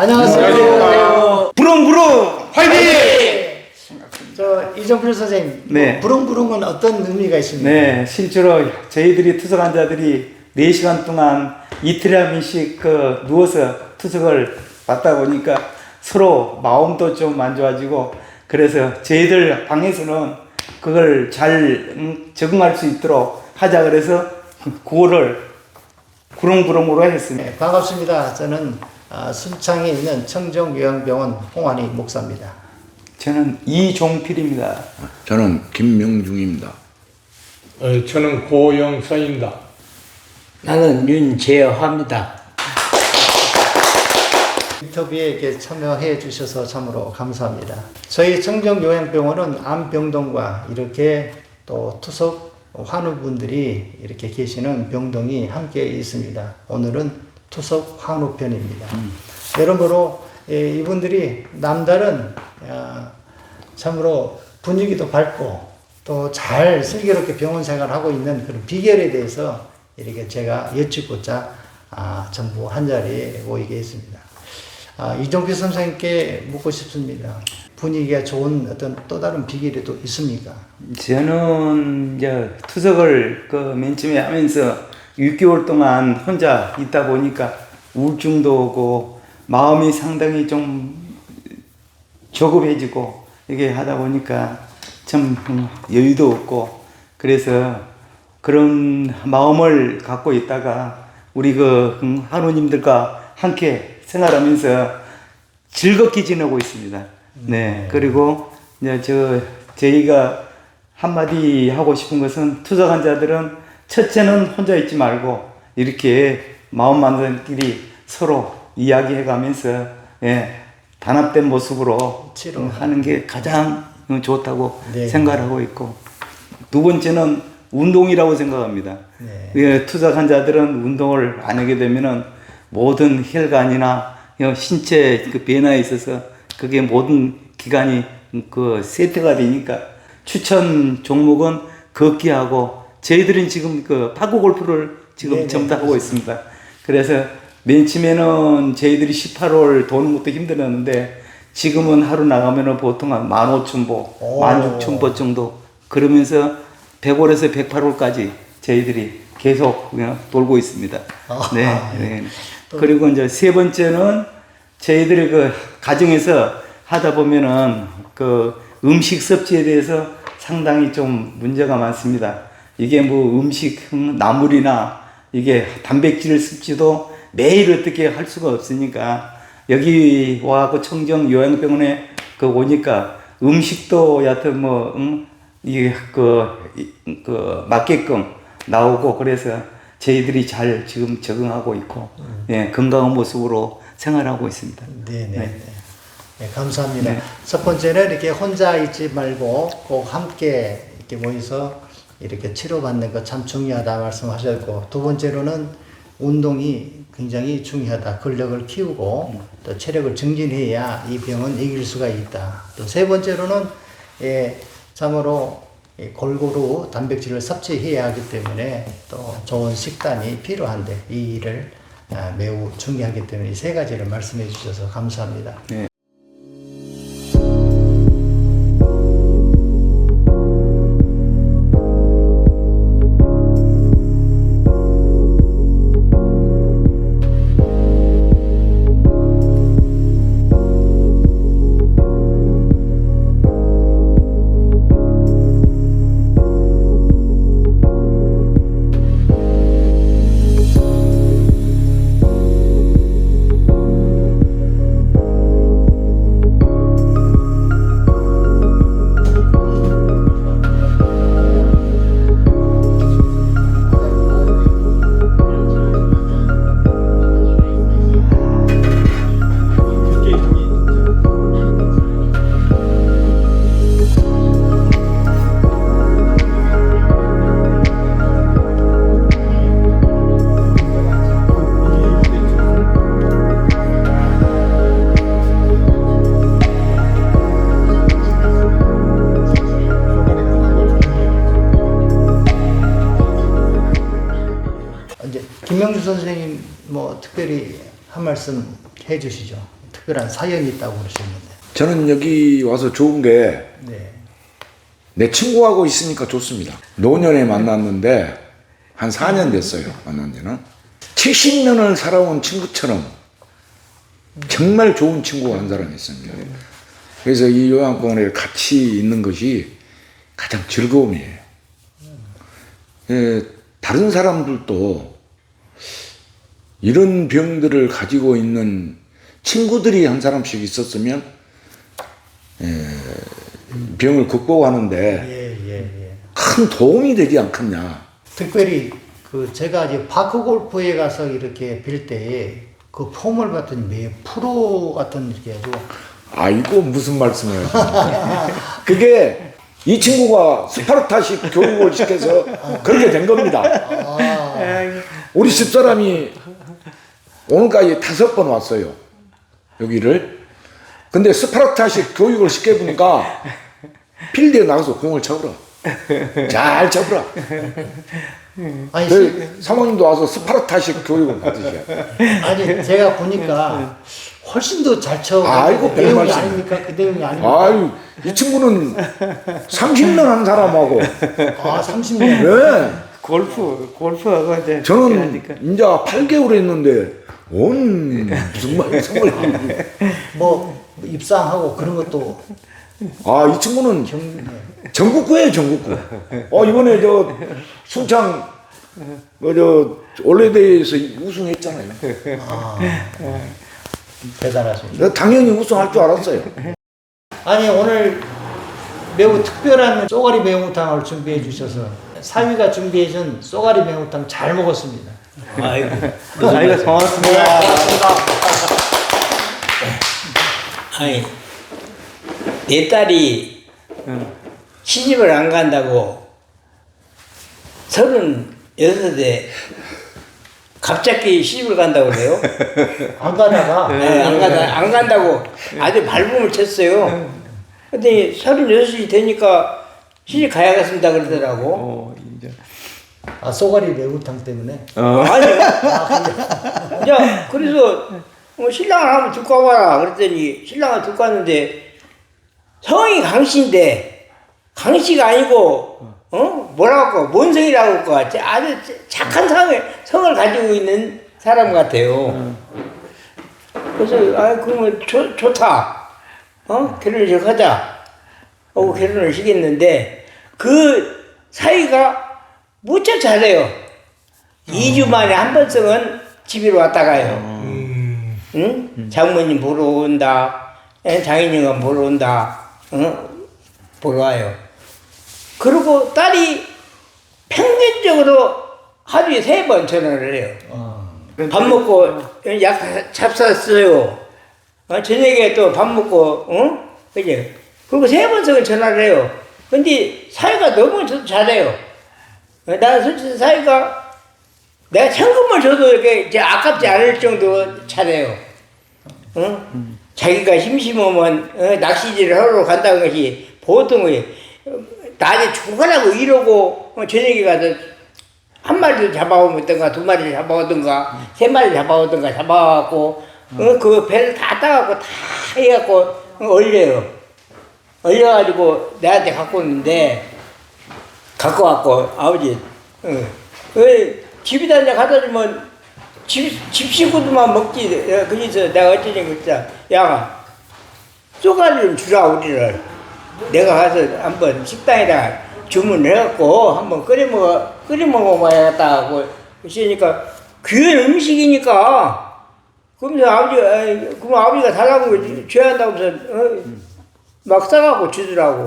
안녕하세요. 부릉부릉 화이팅! 저 이정필 선생님, 네. 부릉부릉은 어떤 의미가 있습니까? 네, 실제로 저희들이 투석 환자들이 4시간 동안 이틀에 한 번씩 그 누워서 투석을 받다 보니까 서로 마음도 좀안 좋아지고 그래서 저희들 방에서는 그걸 잘 음, 적응할 수 있도록 하자 그래서 그거를 부릉부릉으로 했습니다. 네, 반갑습니다. 저는 아, 순창에 있는 청정요양병원 홍환희 목사입니다. 저는 이종필입니다. 저는 김명중입니다. 어, 저는 고영서입니다. 나는 윤재화입니다. 인터뷰에 이렇게 참여해 주셔서 참으로 감사합니다. 저희 청정요양병원은 암병동과 이렇게 또 투석 환우분들이 이렇게 계시는 병동이 함께 있습니다. 오늘은 투석 환우편입니다. 여러모로 예, 이분들이 남다른 야, 참으로 분위기도 밝고 또 잘 슬기롭게 병원 생활하고 있는 그런 비결에 대해서 이렇게 제가 여쭙고자 아, 전부 한 자리에 모이게 했습니다. 아, 이종필 선생님께 묻고 싶습니다. 분위기가 좋은 어떤 또 다른 비결이 또 있습니까? 저는 이제 투석을 그 맨 처음에 하면서 6개월 동안 혼자 있다 보니까 우울증도 오고 마음이 상당히 좀 조급해지고 이게 하다 보니까 참 여유도 없고 그래서 그런 마음을 갖고 있다가 우리 그 하루님들과 함께 생활하면서 즐겁게 지내고 있습니다. 네. 그리고 이제 저 저희가 한마디 하고 싶은 것은 투석 환자들은 첫째는 혼자 있지 말고 이렇게 마음만들끼리 서로 이야기해 가면서 예, 단합된 모습으로 치료. 하는 게 가장 좋다고 네. 생각하고 있고 두 번째는 운동이라고 생각합니다. 네. 예, 투석 환자들은 운동을 안 하게 되면은 모든 혈관이나 어, 신체 그 변화에 있어서 그게 모든 기관이 그 세트가 되니까 추천 종목은 걷기하고 저희들은 지금 그 파고 골프를 지금 네네, 전부 다 하고 있습니다. 그래서 맨 처음에는 저희들이 18홀 도는 것도 힘들었는데 지금은 하루 나가면은 보통 한 15,000보, 오. 16,000보 정도 그러면서 100홀에서 108홀까지 저희들이 계속 그냥 돌고 있습니다. 아, 네. 아, 네. 그리고 이제 세 번째는 저희들이 그 가정에서 하다 보면은 그 음식 섭취에 대해서 상당히 좀 문제가 많습니다. 이게 뭐 음식 나물이나 이게 단백질 섭취도 매일 어떻게 할 수가 없으니까 여기 와그 청정 요양병원에 그 오니까 음식도 여하튼 뭐 음, 이게 그, 이- 그 맞게끔 나오고 그래서 저희들이 잘 지금 적응하고 있고 예, 건강한 모습으로 생활하고 있습니다. 네네. 네. 네. 네, 감사합니다. 네. 첫 번째는 이렇게 혼자 있지 말고 꼭 함께 이렇게 모여서 이렇게 치료받는 것 참 중요하다 말씀하셨고 두 번째로는 운동이 굉장히 중요하다. 근력을 키우고 또 체력을 증진해야 이 병은 이길 수가 있다. 또 세 번째로는 예, 참으로 이 골고루 단백질을 섭취해야 하기 때문에 또 좋은 식단이 필요한데 이 일을 아, 매우 중요하기 때문에 이 세 가지를 말씀해 주셔서 감사합니다. 네. 김명주 선생님 뭐 특별히 한 말씀 해주시죠. 특별한 사연이 있다고 그러셨는데. 저는 여기 와서 좋은 게내 네. 친구하고 있으니까 좋습니다. 노년에 만났는데 한 4년 됐어요. 만난 지는. 70년을 살아온 친구처럼 정말 좋은 친구가 한 사람이 있습니다. 그래서 이 요양병원에 같이 있는 것이 가장 즐거움이에요. 예, 다른 사람들도 이런 병들을 가지고 있는 친구들이 한 사람씩 있었으면 예, 병을 극복하는데 예, 예, 예. 큰 도움이 되지 않겠냐. 특별히 그 제가 이제 파크 골프에 가서 이렇게 빌 때에 그 폼을 봤더니 매 프로 같은 이렇게 아주 아이고 무슨 말씀을. 그게 이 친구가 스파르타식 교육을 시켜서 그렇게 된 겁니다. 우리 집사람이 오늘까지 다섯 번 왔어요. 여기를. 근데 스파르타식 교육을 시켜보니까 필드에 나가서 공을 쳐버려. 잘 쳐버려. 아니 시- 그 사모님도 와서 스파르타식 교육을 받으셔야 아니 제가 보니까 훨씬 더 잘 쳐. 아이고, 그 내용이. 아닙니까? 그 내용이 아닙니까? 아유, 이 친구는 30년 한 사람하고, 아, 30년. 네. 골프 골프하고 이제 저는 그러니까. 이제 8개월 했는데, 온, 무슨 말씀을. 뭐 입상하고 그런 것도 아, 이 친구는 경 전국구예요, 전국구. 어, 이번에 저, 순창, 뭐, 저, 올레대에서 우승했잖아요. 아, 대단하십니다. 내가 당연히 우승할 줄 알았어요. 아니 오늘 매우 특별한 쏘가리 매운탕을 준비해 주셔서 사위가 준비해 준 쏘가리 매운탕 잘 먹었습니다. 아이고. 아이고 고맙습니다. 아니, 내 딸이 시집을 안 간다고 서른 여섯에 갑자기 시집을 간다고 그래요. 안 가다가 네, 안 간다, 안 간다고 아주 발품을 쳤어요. 근데 서른 여섯이 되니까 시집 가야겠습니다 그러더라고. 어, 이제. 아 쏘가리 매운탕 때문에 어. 아니요. 야, 그래서 어, 신랑을 한번 듣고 와봐라. 그랬더니 신랑을 듣고 왔는데 성이 강씨인데 강씨가 아니고 어 뭐라고 할까 뭔성이라고 할까 아주 착한 성을 성을 가지고 있는 사람 같아요. 그래서 아 그러면 좋, 좋다. 어 결혼을 하자. 하고 결혼을 시켰는데 그 사이가 무척 잘해요. 2주 만에 한 번씩은 집으로 왔다 가요. 응? 장모님 보러 온다. 예, 장인영감 보러 온다. 응? 보러 와요. 그리고 딸이 평균적으로 하루에 세 번 전화를 해요. 밥 먹고 약 잡쌌어요. 어, 저녁에 또 밥 먹고, 응? 그지? 그리고 세 번씩은 전화를 해요. 근데 사이가 너무 저- 잘해요. 어, 나는 솔직히 사이가 내가 현금을 줘도 이렇게 이제 아깝지 않을 정도로 잘해요. 응? 자기가 심심하면 어, 낚시질을 하러 간다는 것이 보통 거예요. 어, 낮에 죽어라고 이러고 어, 저녁에 가서 한 마리를 잡아오든가 두 마리를 잡아오든가 세 마리를 잡아오든가 잡아갖고 어, 그 배를 다 따갖고 다 해갖고 어, 얼려요. 얼려가지고 내한테 갖고 오는데 갖고 왔고 아버지. 어, 왜 집에다 이제 갖다 주면 집, 집 식구들만 먹지. 어, 그래서 내가 어쩌니 그랬자 야 쪼가리 좀 주라 우리를. 내가 가서 한번 식당에다 주문을 해갖고 한번 끓여 먹어 끓여 먹어 봐야겠다 하고 그러니까 귀한 음식이니까. 그러면서 아버지 에이, 그럼 아버지가 달라고 줘야 한다고 해서 어, 막 싸갖고 주더라고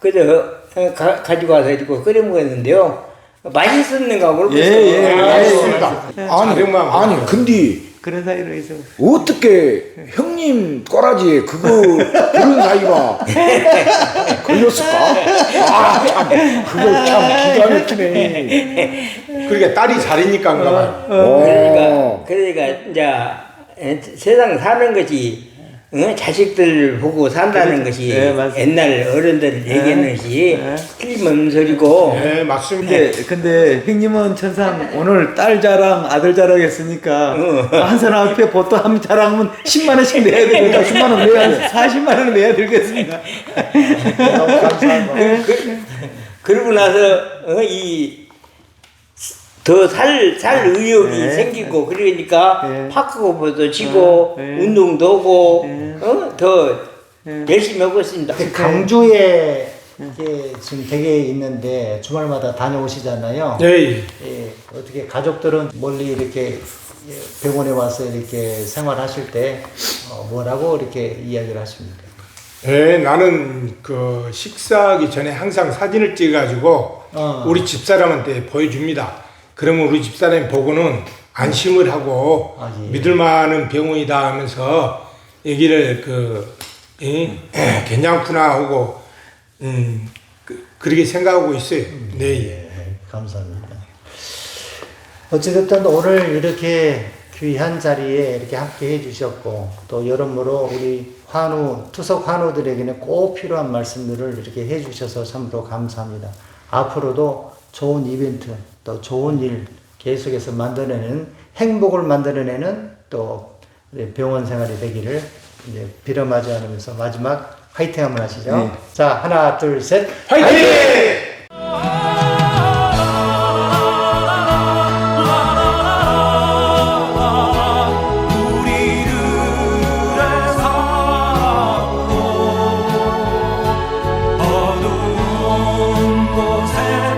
그래서 어, 가, 가지고 와서 이거 끓여 먹었는데요 맛있었는가 모르겠어요 예, 예, 예. 알겠습니다. 아니, 자료만 아니, 근데 그런 사이로 해서 어떻게 형님 꼬라지에 그거, 그런 사이가 걸렸을까? 아, 참, 그거 참 기가 막히네. 그러니까 딸이 잘이니까 그런가 봐요. 어. 그러니까 그러니까 이제 세상 사는 것이 응? 자식들 보고 산다는 것이 네, 맞습니다. 옛날 어른들 얘기하는 것이 네. 틀림없는 소리고 네, 맞습니다. 근데 근데 형님은 천상 오늘 딸 자랑 아들 자랑 했으니까 한 사람 앞에 보통 한 자랑하면 10만 원씩 내야 되니까 10만 원 내야 돼. 40만 원 내야 되겠습니다. 너무 감사하고. 그, 그러고 나서 어, 이 더 살 살 의욕이 네. 생기고 그러니까 네. 파크고보도 치고 네. 운동도 하고 네. 어, 더 열심히 하고 있습니다. 강주에 이게 지금 댁에 있는데 주말마다 다녀오시잖아요. 네, 예, 어떻게 가족들은 멀리 이렇게 예, 병원에 와서 이렇게 생활하실 때 어, 뭐라고 이렇게 이야기를 하십니까? 네, 나는 그 식사하기 전에 항상 사진을 찍어가지고 어. 우리 집사람한테 보여줍니다. 그러면 우리 집사람이 보고는 안심을 하고 아, 예. 믿을 만한 병원이다 하면서 얘기를 그 이, 에, 괜찮구나 하고 음, 그, 그렇게 생각하고 있어요. 네, 예. 예, 감사합니다. 어찌됐든 오늘 이렇게 귀한 자리에 이렇게 함께 해주셨고 또 여러모로 우리 환우 투석 환우들에게는 꼭 필요한 말씀들을 이렇게 해주셔서 참으로 감사합니다. 앞으로도 좋은 이벤트, 또 좋은 일 계속해서 만들어내는 행복을 만들어내는 또 병원 생활이 되기를 이제 빌어마주 하면서 마지막 화이팅 한번 하시죠. 네. 자, 하나, 둘, 셋. 화이팅! 화이팅! 곳에